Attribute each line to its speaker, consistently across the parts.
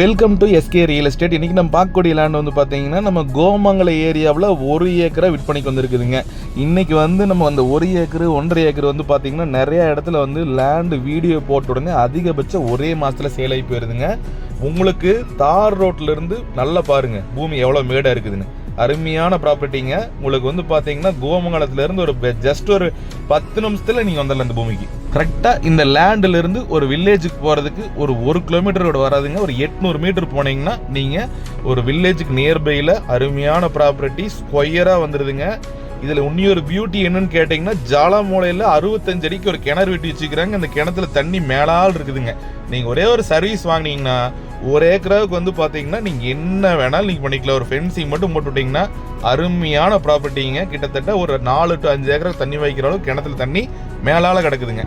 Speaker 1: Welcome to SK real estate இன்றைக்கி நம்ம பார்க்கக்கூடிய லேண்ட் வந்து பார்த்தீங்கன்னா நம்ம கோமங்கல ஏரியாவில் ஒரு ஏக்கரை விற்பனைக்கு வந்திருக்குதுங்க. இன்றைக்கி வந்து நம்ம அந்த ஒரு ஏக்கரு ஒன்றரை ஏக்கர் வந்து பார்த்தீங்கன்னா நிறையா இடத்துல வந்து லேண்டு வீடியோ போட்ட உடனே அதிகபட்சம் ஒரே மாதத்தில் சேல் ஆகி போயிருதுங்க. உங்களுக்கு தார் ரோட்ல இருந்து நல்லா பாருங்கள் பூமி எவ்வளோ மேடாக இருக்குதுன்னு. அருமையான ப்ராப்பர்ட்டிங்க உங்களுக்கு வந்து பார்த்தீங்கன்னா கோமங்கலத்துல இருந்து ஒரு ஜஸ்ட் ஒரு பத்து நிமிஷத்தில் நீங்கள் வந்துடலாம் இந்த பூமிக்கு. கரெக்டாக இந்த லேண்டில் இருந்து ஒரு வில்லேஜுக்கு போகிறதுக்கு ஒரு ஒரு கிலோமீட்டரோட வராதுங்க. ஒரு எட்நூறு மீட்டர் போனீங்கன்னா நீங்கள் ஒரு வில்லேஜுக்கு நியர்பையில் அருமையான ப்ராப்பர்ட்டி ஸ்கொயராக வந்துடுதுங்க இதில் இன்னொரு பியூட்டி என்னன்னு கேட்டிங்கன்னா ஜாலாமூலையில் அறுபத்தஞ்சு அடிக்கு ஒரு கிணறு வெட்டி வச்சுக்கிறாங்க. அந்த கிணத்துல தண்ணி மேலால் இருக்குதுங்க. நீங்கள் ஒரே ஒரு சர்வீஸ் வாங்கினீங்கன்னா ஒரு ஏக்கராவுக்கு வந்து பார்த்தீங்கன்னா நீங்கள் என்ன வேணாலும் நீங்கள் பண்ணிக்கலாம். ஒரு ஃபென்சிங் மட்டும் போட்டுவிட்டிங்கன்னா அருமையான ப்ராப்பர்ட்டிங்க கிட்டத்தட்ட ஒரு நாலு டு அஞ்சு ஏக்கரா தண்ணி வைக்கிற அளவுக்கு கிணத்துல தண்ணி மேலால் கிடக்குதுங்க.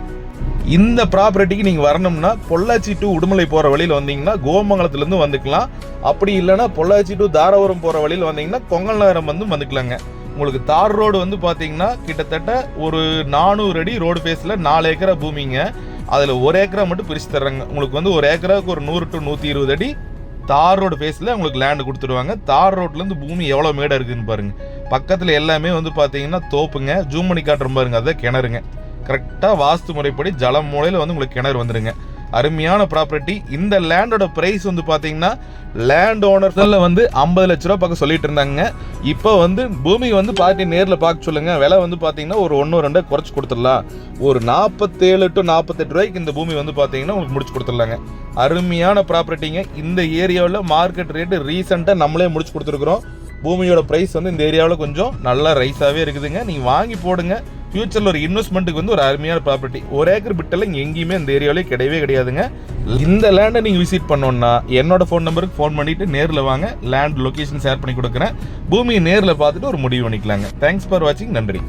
Speaker 1: இந்த ப்ராப்பர்ட்டிக்கு நீங்கள் வரணும்னா பொள்ளாச்சி டு உடுமலை போகிற வழியில் வந்தீங்கன்னா கோமங்கலத்துலேருந்து வந்துக்கலாம். அப்படி இல்லைன்னா பொள்ளாச்சி டு தாராபுரம் போகிற வழியில் வந்தீங்கன்னா கொங்கல் நகரம் வந்து வந்துக்கலாங்க. உங்களுக்கு தார் ரோடு வந்து பார்த்தீங்கன்னா கிட்டத்தட்ட ஒரு நானூறு அடி ரோடு ஃபேஸில் நாலு ஏக்கரா பூமிங்க. அதில் ஒரு ஏக்கரா மட்டும் பிரித்து தர்றாங்க. உங்களுக்கு வந்து ஒரு ஏக்கராவுக்கு ஒரு நூறு டு நூற்றி இருபது அடி தார் ரோடு ஃபேஸில் உங்களுக்கு லேண்டு கொடுத்துருவாங்க தார் ரோட்லேருந்து பூமி எவ்வளோ மேடாக இருக்குதுன்னு பாருங்கள் பக்கத்தில் எல்லாமே வந்து பார்த்தீங்கன்னா தோப்புங்க. ஜூம் பண்ணி காட்டுற பாருங்க அதுதான் கிணறுங்க. கரெக்டாக வாஸ்து முறைப்படி ஜலம் மூலையில் வந்து உங்களுக்கு கிணறு வந்துடுங்க அருமையான ப்ராப்பர்ட்டி இந்த லேண்டோட பிரைஸ் வந்து பார்த்தீங்கன்னா லேண்ட் ஓனர்ஸில் வந்து ஐம்பது லட்ச ரூபா பக்கம் சொல்லிட்டு இருந்தாங்க. இப்போ வந்து பூமி வந்து பார்ட்டி நேரில் பார்க்க சொல்லுங்க. விலை வந்து பார்த்தீங்கன்னா ஒரு ஒன்று ரெண்டு குறைச்சி கொடுத்துடலாம். ஒரு நாற்பத்தேழு டு நாற்பத்தெட்டு ரூபாய்க்கு இந்த பூமி வந்து பார்த்தீங்கன்னா உங்களுக்கு முடிச்சு கொடுத்துடலாங்க. அருமையான ப்ராப்பர்ட்டிங்க இந்த ஏரியாவில் மார்க்கெட் ரேட்டு ரீசெண்டாக நம்மளே முடிச்சு கொடுத்துருக்குறோம். பூமியோட ப்ரைஸ் வந்து இந்த ஏரியாவில் கொஞ்சம் நல்லா ரைஸாகவே இருக்குதுங்க. நீங்கள் வாங்கி போடுங்க. ஃபியூச்சரில் ஒரு இன்வெஸ்ட்மெண்ட்டுக்கு வந்து ஒரு அருமையான ப்ராப்பர்ட்டி ஒரு ஏக்கர் பிட்டெல்லாம் இங்கே எங்கேயுமே அந்த ஏரியாவிலே கிடையவே கிடையாதுங்க. இந்த லேண்டை நீங்கள் விசிட் பண்ணோன்னா என்னோட ஃபோன் நம்பருக்கு ஃபோன் பண்ணிவிட்டு நேரில் வாங்க லேண்ட் லொக்கேஷன் ஷேர் பண்ணி கொடுக்குறேன். பூமியை நேரில் பார்த்துட்டு ஒரு முடிவு பண்ணிக்கலாங்க. தேங்க்ஸ் ஃபார் வாட்சிங் நன்றி.